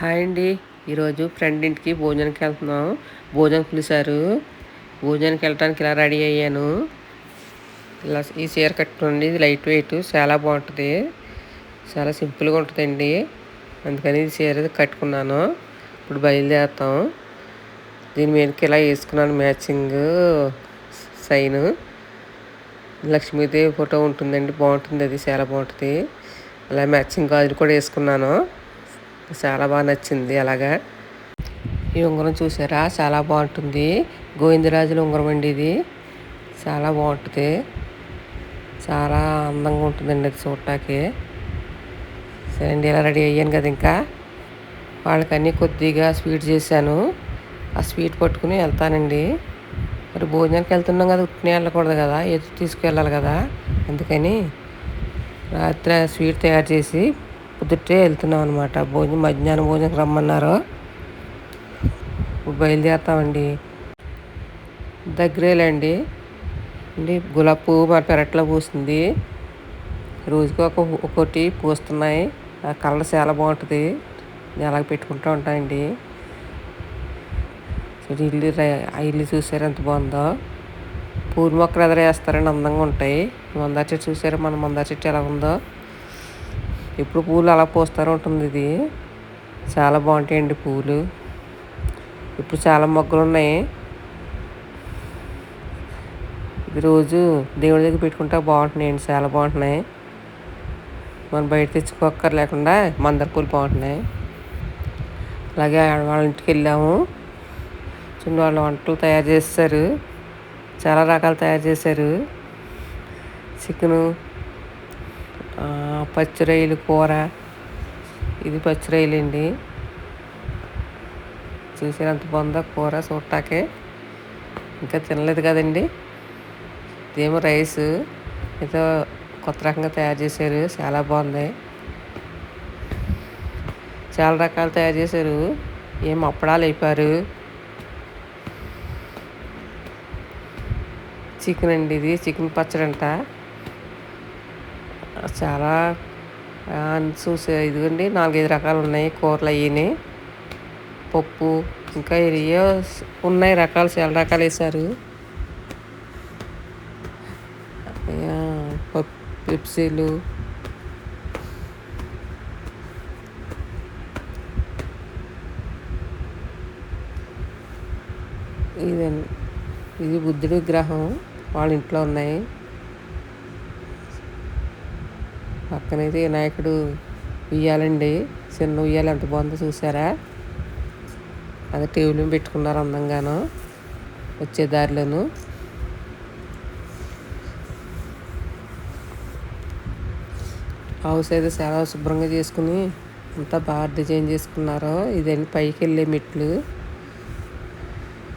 Hi అండి. ఈరోజు friend ఇంటికి భోజనానికి వెళ్తున్నాం. భోజనం పిలిచారు. భోజనానికి వెళ్ళడానికి ఇలా రెడీ అయ్యాను. ఇలా ఈ చీర కట్టుకోండి. ఇది లైట్ వెయిట్. చాలా బాగుంటుంది. చాలా సింపుల్గా ఉంటుందండి. అందుకని ఈ చీర కట్టుకున్నాను. ఇప్పుడు బయలుదేరుతాం. దీని మీదకి ఇలా వేసుకున్నాను మ్యాచింగ్ సైన్. లక్ష్మీదేవి ఫోటో ఉంటుందండి. బాగుంటుంది అది. చాలా బాగుంటుంది. అలా మ్యాచింగ్ గాజులు కూడా వేసుకున్నాను. చాలా బాగా నచ్చింది అలాగా. ఈ ఉంగరం చూసారా? చాలా బాగుంటుంది. గోవిందరాజుల ఉంగరం అండి ఇది. చాలా బాగుంటుంది. చాలా అందంగా ఉంటుందండి అది చూడటానికి. సరే అండి ఇలా రెడీ అయ్యాను కదా ఇంకా. వాళ్ళకన్నీ కొద్దిగా స్వీట్ చేశాను. ఆ స్వీట్ పట్టుకుని వెళ్తానండి. మరి భోజనానికి వెళ్తున్నాం కదా ఉట్టినే వెళ్ళకూడదు కదా. ఎదురు తీసుకువెళ్ళాలి కదా. అందుకని రాత్రి స్వీట్ తయారు చేసి పొద్దుటే వెళ్తున్నాం అనమాట భోజనం మధ్యాహ్నం భోజనం రమ్మన్నారు. బయలుదేరుతామండి. దగ్గరేలేండి. అండి గులాబీ పువ్వు మా పెరట్లో పూస్తుంది రోజుకి ఒక ఒకటి పూస్తున్నాయి. ఆ కలర్ చాలా బాగుంటుంది. నేను అలాగ పెట్టుకుంటూ ఉంటానండి. ఇల్లు ఆ ఇల్లు చూసారు ఎంత బాగుందో? పూల మొక్కలు ఎదరేస్తారండి అందంగా ఉంటాయి. మందార చెట్టు చూసారా? మన మందార చెట్టు ఎలా ఉందో? ఎప్పుడు పూలు అలా పూస్తూనే ఉంటుంది ఇది. చాలా బాగుంటాయండి పూలు. ఇప్పుడు చాలా మొగ్గలు ఉన్నాయి. ఇది రోజు దేవుడి దగ్గర పెట్టుకుంటే బాగుంటున్నాయండి చాలా బాగుంటున్నాయి. మనం బయట తెచ్చుకోక్కర్ లేకుండా మందర పూలు బాగుంటున్నాయి. అలాగే వాళ్ళ ఇంటికి వెళ్ళాము. చూడండి వాళ్ళు వంటలు తయారు చేస్తారు. చాలా రకాలు తయారు చేశారు. చికెను పచ్చిరొయ్యలు కూర. ఇది పచ్చిరొయ్యలు అండి బాగుందా ఎంత బాగుందో కూర చూడటాకే ఇంకా తినలేదు కదండి. ఇదేమో రైస్. ఏదో కొత్త రకంగా తయారు చేశారు. చాలా బాగుంది. చాలా రకాలు తయారు చేశారు. ఏం అప్పడాలు అయిపోయారు చికెన్ అండి ఇది. చికెన్ పచ్చడి అంట చాలా చూసే ఇదిగోండి నాలుగైదు రకాలు ఉన్నాయి కూరలు అయ్యి పప్పు ఇంకా ఇవో ఉన్నాయి రకాలు చాలా రకాలు వేశారు. పెప్సీలు. ఇదండి ఇది బుద్ధుడి విగ్రహం వాళ్ళ ఇంట్లో ఉన్నాయి. పక్కనైతే వినాయకుడు ఉయ్యాలండి. చిన్న ఉయ్యాలి ఎంత బాగుందో చూసారా? అది టేబుల్ పెట్టుకున్నారు అందంగాను. వచ్చే దారిలోను. హౌస్ అయితే చాలా శుభ్రంగా చేసుకుని అంతా బాగా డిజైన్ చేసుకున్నారు. ఇదండి పైకి వెళ్ళే మెట్లు.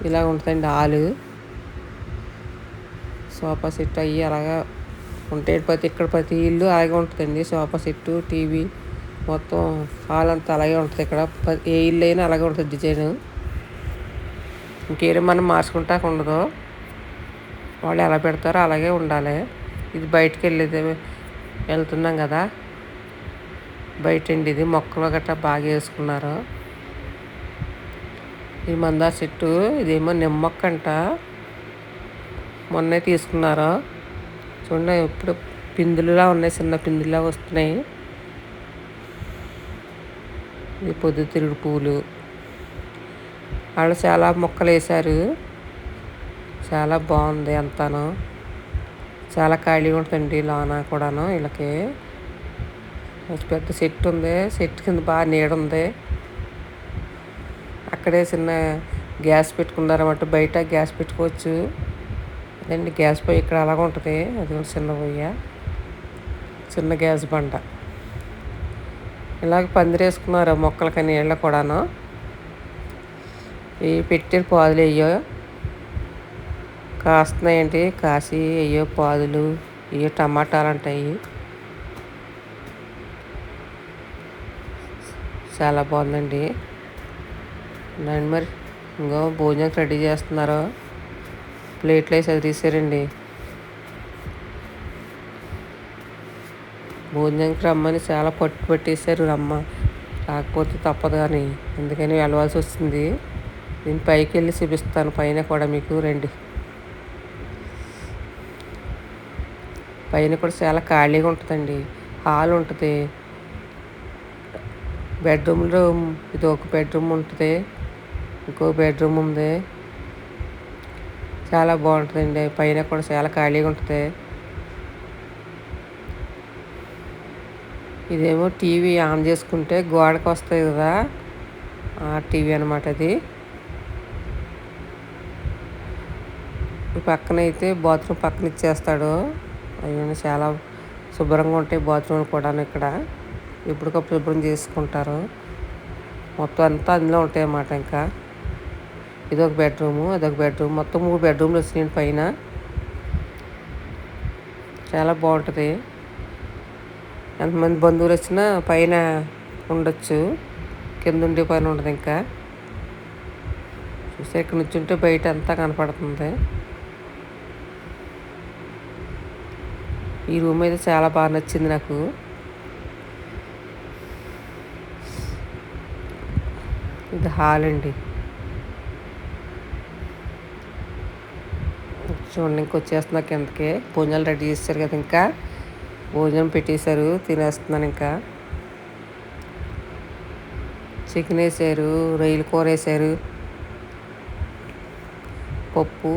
ఇలా ఉంటుందండి ఆలు సోఫా సెట్ అయ్యి అలాగా ఉంటే ప్రతి ఇక్కడ ప్రతి ఇల్లు అలాగే ఉంటుందండి. సోఫా సెట్టు టీవీ మొత్తం హాల్ అంతా అలాగే ఉంటుంది ఇక్కడ. ఏ ఇల్లు అయినా అలాగే ఉంటుంది డిజైన్. ఇంకేం మనం మార్చుకుంటా ఉండదు. వాళ్ళు ఎలా పెడతారో అలాగే ఉండాలి. ఇది బయటకు వెళ్ళేది వెళ్తున్నాం కదా. బయట అండి ఇది. మొక్కలు గట్రా బాగా వేసుకున్నారు. ఈ మందార చెట్టు. ఇదేమో నిమ్మక్క అంట మొన్నే తీసుకున్నారు. చూడండి ఎప్పుడు పిందులులా ఉన్నాయి చిన్న పిందులా వస్తున్నాయి. ఇది పొద్దుతిరుగుడు పూలు. వాళ్ళు చాలా మొక్కలు వేశారు. చాలా బాగుంది అంతాను. చాలా ఖాళీగా ఉంటుందండి లోన కూడాను వీళ్ళకి. పెద్ద చెట్టు ఉంది. చెట్టు కింద బాగా నీడ ఉంది. అక్కడే చిన్న గ్యాస్ పెట్టుకున్నారన్నమాట. బయట గ్యాస్ పెట్టుకోవచ్చు. అదండి గ్యాస్ పొయ్యి ఇక్కడ అలాగ ఉంటుంది. అది కూడా చిన్న పొయ్య. చిన్న గ్యాస్ బండ. ఇలాగ పందిరేసుకున్నారు మొక్కలకి నీళ్ళ కూడాను. ఇవి పెట్టిన పాదులు అయ్యో కాస్తున్నాయండి. కాసి అయ్యో పాదులు. అయ్యో టమాటాలు అంటాయి చాలా బాగుందండి. దాన్ని మరి ఇంకో భోజనం రెడీ చేస్తున్నారు. ప్లేట్లు వేసి అది తీసారండి. భోజనానికి రమ్మని చాలా పట్టు పట్టేశారు రమ్మ. రాకపోతే తప్పదు కానీ అందుకని వెళ్ళవలసి వస్తుంది. నేను పైకి వెళ్ళి చూపిస్తాను పైన కూడా మీకు రండి. పైన కూడా చాలా ఖాళీగా ఉంటుందండి. హాల్ ఉంటుంది. బెడ్రూమ్లో ఇది ఒక బెడ్రూమ్ ఉంటుంది. ఇంకో బెడ్రూమ్ ఉంది. చాలా బాగుంటుందండి. పైన కూడా చాలా ఖాళీగా ఉంటుంది. ఇదేమో టీవీ ఆన్ చేసుకుంటే గోడకు వస్తుంది కదా. ఆ టీవీ అనమాట అది. ఈ పక్కన అయితే బాత్రూమ్ పక్కన ఇచ్చేస్తాడు. అవి చాలా శుభ్రంగా ఉంటాయి బాత్రూమ్ కూడా ఇక్కడ. ఎప్పటికప్పుడు శుభ్రం చేసుకుంటారు. మొత్తం అంతా అందులో ఉంటాయి అన్నమాట ఇంకా. ఇదొక బెడ్రూము అదొక బెడ్రూమ్. మొత్తం మూడు బెడ్రూమ్లు వచ్చినాయి పైన. చాలా బాగుంటుంది. ఎంతమంది బంధువులు వచ్చినా పైన ఉండొచ్చు. కింద ఉండే పైన ఉండదు ఇంకా. చూస్తే ఇక్కడ నుంచి ఉంటే బయట అంతా కనపడుతుంది. ఈ రూమ్ అయితే చాలా బాగా నచ్చింది నాకు. ఇది హాల్ అండి. చూడండి ఇంక వచ్చేస్తున్నా కిందకి. భోజనాలు రెడీ చేస్తారు కదా ఇంకా. భోజనం పెట్టేశారు తినేస్తున్నాను ఇంకా. చికెన్ వేసారు రొయ్యల కూర వేసారు పప్పు.